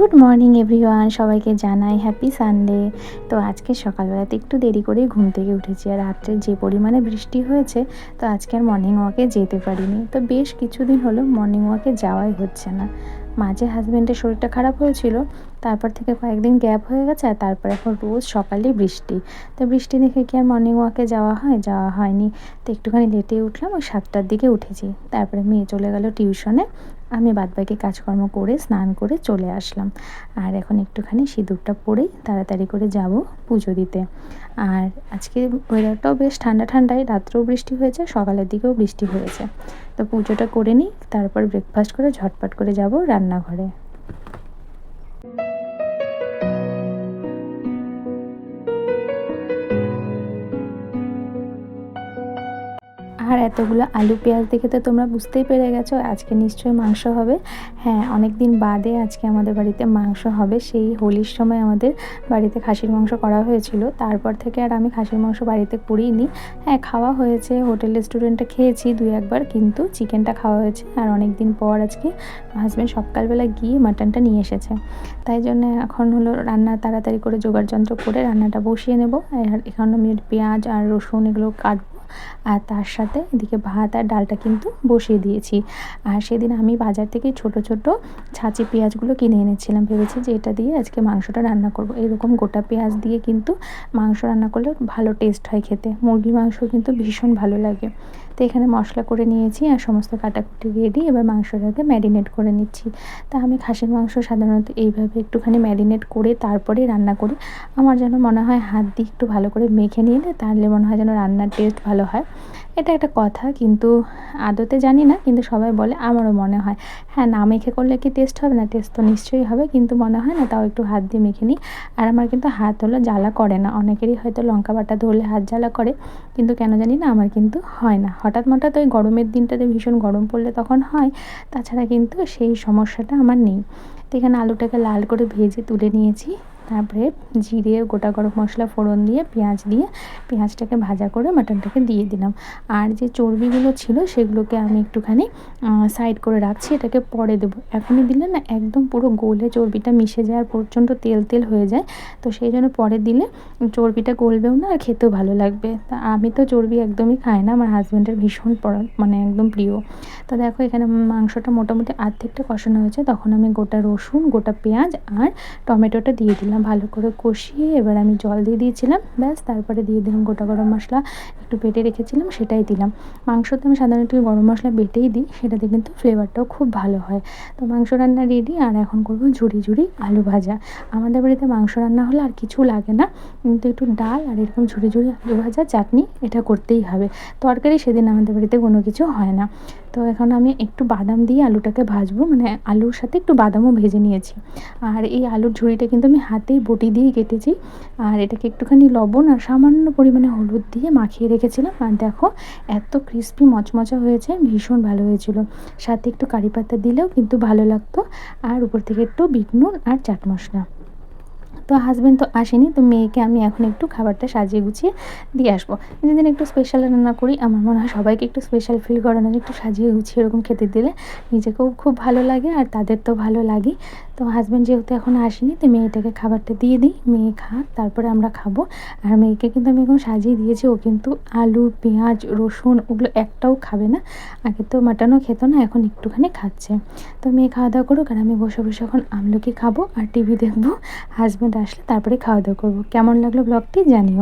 Good morning everyone, সবাইকে জানাই happy Sunday. তো আজকে সকালবেলাতে একটু দেরি করেই ঘুম থেকে উঠেছি আর রাত্রে যে পরিমাণে বৃষ্টি হয়েছে, তো আজকে আর মর্নিং ওয়াকে যেতে পারিনি। তো বেশ কিছুদিন হলো মর্নিং ওয়াকে যাওয়াই হচ্ছে না। মাঝে হাজব্যান্ডের শরীরটা খারাপ হয়েছিল, তারপর থেকে কয়েকদিন গ্যাপ হয়ে গেছে আর তারপর এখন রোজ সকালে বৃষ্টি। তো বৃষ্টি দেখে কি আর মর্নিং ওয়াকে যাওয়া হয়? যাওয়া হয়নি। তো একটুখানি লেটে উঠলাম, ওই সাতটার দিকে উঠেছি। তারপরে মেয়ে চলে গেল টিউশনে আমি বাদবাকি কাজকর্ম করে, স্নান করে চলে আসলাম। আর এখন একটুখানি সিঁদুরটা পরেই তাড়াতাড়ি করে যাব পুজো দিতে। আর আজকে ওয়েদারটাও বেশ ঠান্ডা ঠান্ডায় রাত্রেও বৃষ্টি হয়েছে, সকালের দিকেও বৃষ্টি হয়েছে। তো পুজোটা করে নিই, তারপর ব্রেকফাস্ট করে ঝটপট করে যাব রান্নাঘরে। আর এতগুলো আলু পেঁয়াজ দেখে তো তোমরা বুঝতেই পেরে গেছো, আজকে নিশ্চয়ই মাংস হবে। হ্যাঁ অনেক দিন বাদে আজকে আমাদের বাড়িতে মাংস হবে। সেই হোলির সময় আমাদের বাড়িতে খাসির মাংস করা হয়েছিল। তারপর থেকে আর আমি খাসির মাংস বাড়িতে করিনি হ্যাঁ খাওয়া হয়েছে, হোটেল রেস্টুরেন্টে খেয়েছি দুই একবার, কিন্তু চিকেনটা খাওয়া হয়েছে। আর অনেক দিন পর আজকে হাজব্যান্ড সকালবেলা গিয়ে মাটনটা নিয়ে এসেছে। তাই জন্য এখন হলো রান্না তাড়াতাড়ি করে জোগাড় যন্ত্র করে রান্নাটা বসিয়ে নেব। আর এখানে আমি পেঁয়াজ আর রসুন এগুলো কাটবো। আর তার সাথে এদিকে ভাত আর ডালটা কিন্তু বসিয়ে দিয়েছি। আর সেদিন আমি বাজার থেকে ছোট ছোট ছাঁচি পেঁয়াজগুলো কিনে এনেছিলাম। ভেবেছি যে এটা দিয়ে আজকে মাংসটা রান্না করব। এরকম গোটা পেঁয়াজ দিয়ে কিন্তু মাংস রান্না করলে ভালো টেস্ট হয় খেতে। মুরগির মাংস কিন্তু ভীষণ ভালো লাগে। তো এখানে মশলা করে নিয়েছি আর সমস্ত কাটাকুটি রেডি এবার মাংসটাকে ম্যারিনেট করে নিচ্ছি। তা আমি খাসির মাংস সাধারণত এইভাবে একটুখানি ম্যারিনেট করে তারপরে রান্না করি। আমার যেন মনে হয় হাত দিয়ে একটু ভালো করে মেখে নিলে তাহলে মনে হয় যেন রান্নার টেস্ট ভালো হয়। এটা একটা কথা, কিন্তু আদতে জানি না, কিন্তু সবাই বলে, আমারও মনে হয়। হ্যাঁ না মেখে করলে কি টেস্ট হবে? না টেস্ট তো নিশ্চয়ই হবে, কিন্তু মনে হয় না, তাও একটু হাত দিয়ে মেখে নিই। আর আমার কিন্তু হাত হলো জ্বালা করে না। অনেকেরই হয়তো লঙ্কা বাটা ধরলে হাত জ্বালা করে, কিন্তু কেন জানি না, আমার কিন্তু হয় না। হঠাৎ হঠাৎ ওই গরমের দিনটাতে ভীষণ গরম পড়লে তখন হয়, তাছাড়া কিন্তু সেই সমস্যাটা আমার নেই। তো এখানে আলুটাকে লাল করে ভেজে তুলে নিয়েছি। তারপরে জিরে, গোটা গরম মশলা, ফোড়ন দিয়ে, পেঁয়াজ দিয়ে, পেঁয়াজটাকে ভাজা করে মাটনটাকে দিয়ে দিলাম। আর যে চর্বিগুলো ছিল সেগুলোকে আমি একটুখানি সাইড করে রাখছি, এটাকে পরে দেবো। এখনই দিলে না একদম পুরো গোলে চর্বিটা মিশে যায় আর প্রচণ্ড তেল তেল হয়ে যায়। তো সেই জন্য পরে দিলে চর্বিটা গলবেও না আর খেতেও ভালো লাগবে। তা আমি তো চর্বি একদমই খাই না, আমার হাজব্যান্ডের ভীষণ মানে একদম প্রিয়। তো দেখো এখানে মাংসটা মোটামুটি আর্ধেকটা কষানো হয়েছে। তখন আমি গোটা রসুন, গোটা পেঁয়াজ আর টমেটোটা দিয়ে দিলাম। ভালো করে কষিয়ে এবার আমি জল দিয়ে দিয়েছিলাম, ব্যাস তারপরে দিয়ে দিলাম গোটা গরম মশলা, একটু বেটে রেখেছিলাম সেটাই দিলাম। মাংসতে আমি সাধারণত গরম মশলা বেটেই দিই, সেটাতে কিন্তু ফ্লেভারটাও খুব ভালো হয়। তো মাংস রান্না রেডি আর এখন করব ঝুড়ি ঝুড়ি আলু ভাজা। আমাদের বাড়িতে মাংস রান্না হলে আর কিছু লাগে না, কিন্তু একটু ডাল আর এরকম ঝুড়ি ঝুড়ি আলু ভাজা, চাটনি এটা করতেই হবে। তরকারি সেদিন আমাদের বাড়িতে কোনো কিছু হয় না। তো এখন আমি একটু বাদাম দিয়ে আলুটাকে ভাজবো মানে আলুর সাথে একটু বাদামও ভেজে নিয়েছি। আর এই আলুর ঝুড়িটা কিন্তু আমি হাতেই বটি দিয়েই কেটেছি। আর এটাকে একটুখানি লবণ আর সামান্য পরিমাণে হলুদ দিয়ে মাখিয়ে রেখেছিলাম। আর দেখো, এত ক্রিস্পি মচমচা হয়েছে, ভীষণ ভালো হয়েছিল। সাথে একটু কারি পাতা দিলেও কিন্তু ভালো লাগতো। আর উপর থেকে একটু বিট নুন আর চাট মশলা। তো হাজব্যান্ড তো আসেনি, তো মেয়েকে আমি এখন একটু খাবারটা সাজিয়ে গুছিয়ে দিয়ে আসব। যেদিন একটু স্পেশাল রান্না করি, আমার মনে হয় সবাইকে একটু স্পেশাল ফিল করানোর একটু সাজিয়ে গুছিয়ে এরকম খেতে দিলে। নিজেকেও খুব ভালো লাগে আর তাদের তো ভালো লাগে তো হাজব্যান্ড যেহেতু এখন আসেনি, তো মেয়েটাকে খাবারটা দিয়ে দিই, মেয়ে খাক, তারপরে আমরা খাব। আর মেয়েকে কিন্তু আমি এখন সাজিয়ে দিয়েছি, ও কিন্তু আলু, পেঁয়াজ, রসুন ওগুলো একটাও খাবে না। আগে তো মাটনও খেত না, এখন একটুখানি খাচ্ছে। তো মেয়ে খাওয়া দাওয়া করুক আর আমি বসে বসে এখন আমলকি খাব আর টিভি দেখব। হাজব্যান্ড আসলে তারপরে খাওয়া দাওয়া করব। কেমন লাগল ব্লগটি জানিও।